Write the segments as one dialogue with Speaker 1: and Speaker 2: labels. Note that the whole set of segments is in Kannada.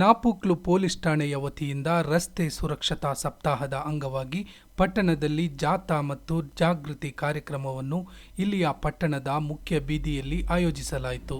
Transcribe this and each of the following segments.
Speaker 1: ನಾಪುಕ್ಲು ಪೊಲೀಸ್ ಠಾಣೆಯ ವತಿಯಿಂದ ರಸ್ತೆ ಸುರಕ್ಷತಾ ಸಪ್ತಾಹದ ಅಂಗವಾಗಿ ಪಟ್ಟಣದಲ್ಲಿ ಜಾಥಾ ಮತ್ತು ಜಾಗೃತಿ ಕಾರ್ಯಕ್ರಮವನ್ನು ಇಲ್ಲಿಯ ಪಟ್ಟಣದ ಮುಖ್ಯ ಬೀದಿಯಲ್ಲಿ ಆಯೋಜಿಸಲಾಯಿತು.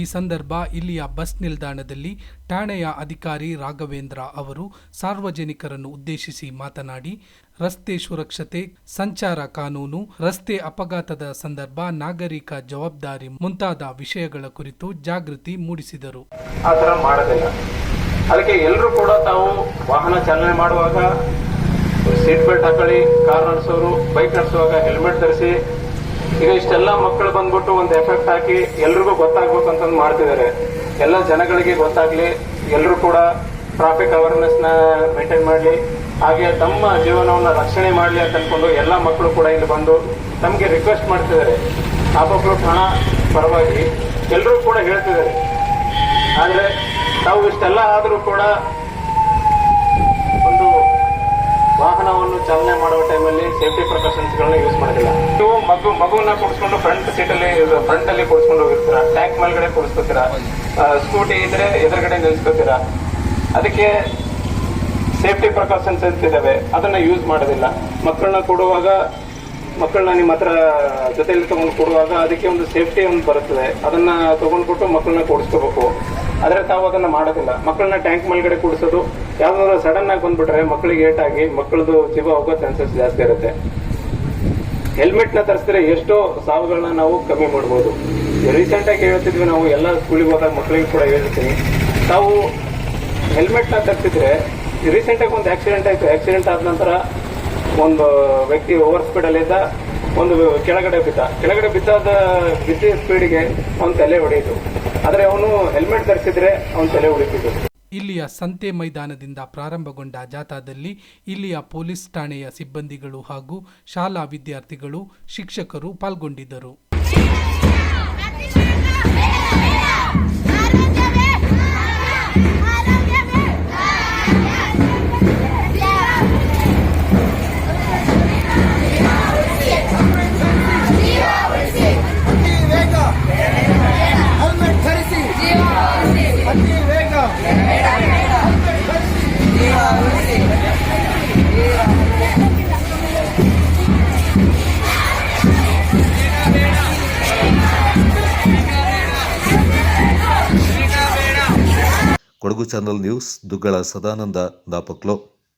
Speaker 1: ಈ ಸಂದರ್ಭ ಇಲ್ಲಿಯ ಬಸ್ ನಿಲ್ದಾಣದಲ್ಲಿ ಠಾಣೆಯ ಅಧಿಕಾರಿ ರಾಘವೇಂದ್ರ ಅವರು ಸಾರ್ವಜನಿಕರನ್ನು ಉದ್ದೇಶಿಸಿ ಮಾತನಾಡಿ, ರಸ್ತೆ ಸುರಕ್ಷತೆ, ಸಂಚಾರ ಕಾನೂನು, ರಸ್ತೆ ಅಪಘಾತದ ಸಂದರ್ಭ, ನಾಗರಿಕ ಜವಾಬ್ದಾರಿ ಮುಂತಾದ ವಿಷಯಗಳ ಕುರಿತು ಜಾಗೃತಿ ಮೂಡಿಸಿದರು.
Speaker 2: ಅದಕ್ಕೆ ಎಲ್ಲರೂ ಕೂಡ ತಾವು ವಾಹನ ಚಾಲನೆ ಮಾಡುವಾಗ ಸೀಟ್ ಬೆಲ್ಟ್ ಹಾಕೊಳ್ಳಿ ಕಾರ್ ನಡೆಸೋರು ಬೈಕ್ ನಡೆಸುವಾಗ ಹೆಲ್ಮೆಟ್ ಧರಿಸಿ ಈಗ ಇಷ್ಟೆಲ್ಲ ಮಕ್ಕಳು ಬಂದ್ಬಿಟ್ಟು ಒಂದು ಎಫೆಕ್ಟ್ ಹಾಕಿ ಎಲ್ರಿಗೂ ಗೊತ್ತಾಗ್ಬೇಕು ಅಂತಂದು ಮಾಡ್ತಿದ್ದಾರೆ. ಎಲ್ಲ ಜನಗಳಿಗೆ ಗೊತ್ತಾಗ್ಲಿ ಎಲ್ಲರೂ ಕೂಡ ಟ್ರಾಫಿಕ್ ಅವೇರ್ನೆಸ್ನ ಮೇಂಟೈನ್ ಮಾಡಲಿ, ಹಾಗೆ ತಮ್ಮ ಜೀವನವನ್ನ ರಕ್ಷಣೆ ಮಾಡಲಿ ಅಂತ ಅನ್ಕೊಂಡು ಎಲ್ಲ ಮಕ್ಕಳು ಕೂಡ ಇಲ್ಲಿ ಬಂದು ತಮಗೆ ರಿಕ್ವೆಸ್ಟ್ ಮಾಡ್ತಿದ್ದಾರೆ. ಆ ಮಕ್ಕಳು ಹಣ ಪರವಾಗಿ ಎಲ್ಲರೂ ಕೂಡ ಹೇಳ್ತಿದ್ದಾರೆ. ಆದ್ರೆ ತಾವು ಇಷ್ಟೆಲ್ಲ ಆದರೂ ಕೂಡ ಒಂದು ವಾಹನವನ್ನು ಚಾಲನೆ ಮಾಡುವ ಟೈಮಲ್ಲಿ ಸೇಫ್ಟಿ ಗಳನ್ನ ಯೂಸ್ ಮಾಡೋದಿಲ್ಲ. ನೀವು ಮಗು, ಮಗುವನ್ನ ಕೂಡಿಸ್ಕೊಂಡು ಫ್ರಂಟ್ ಸೀಟ್ ಅಲ್ಲಿ ಫ್ರಂಟ್ ಅಲ್ಲಿ ಕೂಡಿಸ್ಕೊಂಡು ಹೋಗಿರ್ತೀರಾ? ಟ್ಯಾಂಕ್ ಮೇಲ್ಗಡೆ ಕೂಡಿಸ್ಕೋತೀರಾ? ಸ್ಕೂಟಿ ಇದ್ರೆ ಎದುರುಗಡೆ ನಿಲ್ಸ್ಕೋತೀರಾ? ಅದಕ್ಕೆ ಸೇಫ್ಟಿ ಪ್ರಿಕಾಷನ್ಸ್ ಅಂತ ಇದಾವೆ ಅದನ್ನ ಯೂಸ್ ಮಾಡೋದಿಲ್ಲ. ಮಕ್ಕಳನ್ನ ಕೊಡುವಾಗ, ಮಕ್ಕಳನ್ನ ನಿಮ್ಮ ಹತ್ರ ಜೊತೆಯಲ್ಲಿ ತಗೊಂಡು ಕೊಡುವಾಗ ಅದಕ್ಕೆ ಒಂದು ಸೇಫ್ಟಿ ಒಂದು ಬರುತ್ತದೆ. ಅದನ್ನ ತಗೊಂಡ್ಬಿಟ್ಟು ಮಕ್ಕಳನ್ನ ಕೂಡಿಸ್ಕೋಬೇಕು. ಆದ್ರೆ ತಾವು ಅದನ್ನ ಮಾಡೋದಿಲ್ಲ. ಮಕ್ಕಳನ್ನ ಟ್ಯಾಂಕ್ ಮೇಲ್ಗಡೆ ಕೂಡಿಸೋದು, ಯಾವ್ದಾದ್ರು ಸಡನ್ ಆಗಿ ಬಂದ್ಬಿಟ್ರೆ ಮಕ್ಕಳಿಗೆ ಏಟ್ ಆಗಿ ಮಕ್ಕಳದು ಜೀವ ಹೋಗೋ ಚಾನ್ಸಸ್ ಜಾಸ್ತಿ ಇರುತ್ತೆ. ಹೆಲ್ಮೆಟ್ನ ತರಿಸಿದ್ರೆ ಎಷ್ಟೋ ಸಾವುಗಳನ್ನ ನಾವು ಕಮ್ಮಿ ಮಾಡ್ಬೋದು. ರೀಸೆಂಟ್ ಆಗಿ ಹೇಳ್ತಿದ್ವಿ ನಾವು, ಎಲ್ಲ ಸ್ಕೂಲಿಗೆ ಹೋದಾಗ ಮಕ್ಕಳಿಗೆ ಕೂಡ ಹೇಳ್ತೀನಿ ತಾವು ಹೆಲ್ಮೆಟ್ನ ತರಿಸಿದ್ರೆ ರೀಸೆಂಟ್ ಆಗಿ ಒಂದು ಆಕ್ಸಿಡೆಂಟ್ ಆಯ್ತು. ಆಕ್ಸಿಡೆಂಟ್ ಆದ ನಂತರ ಒಂದು ವ್ಯಕ್ತಿ ಓವರ್ ಸ್ಪೀಡ್ ಅಲ್ಲಿ ಇದ್ದ, ಒಂದು ಕೆಳಗಡೆ ಬಿದ್ದ. ಕೆಳಗಡೆ ಬಿದ್ದಾದ ಬಿದ್ದ ಸ್ಪೀಡ್ಗೆ ಒಂದು ತಲೆ ಹೊಡೆಯಿತು. ಆದ್ರೆ ಅವನು ಹೆಲ್ಮೆಟ್ ಧರಿಸಿದ್ರೆ ಅವನ ತಲೆ ಉಳಿತಿದ್ದ
Speaker 1: ಇಲ್ಲಿಯ ಸಂತೆ ಮೈದಾನದಿಂದ ಪ್ರಾರಂಭಗೊಂಡ ಜಾಥಾದಲ್ಲಿ ಇಲ್ಲಿಯ ಪೊಲೀಸ್ ಠಾಣೆಯ ಸಿಬ್ಬಂದಿಗಳು ಹಾಗೂ ಶಾಲಾ ವಿದ್ಯಾರ್ಥಿಗಳು ಶಿಕ್ಷಕರು ಪಾಲ್ಗೊಂಡಿದ್ದರು
Speaker 3: ಕೊಡಗು ಚಾನಲ್ ನ್ಯೂಸ್ ದುಗ್ಗಳ ಸದಾನಂದ ದಾಪಕ್ಲೋ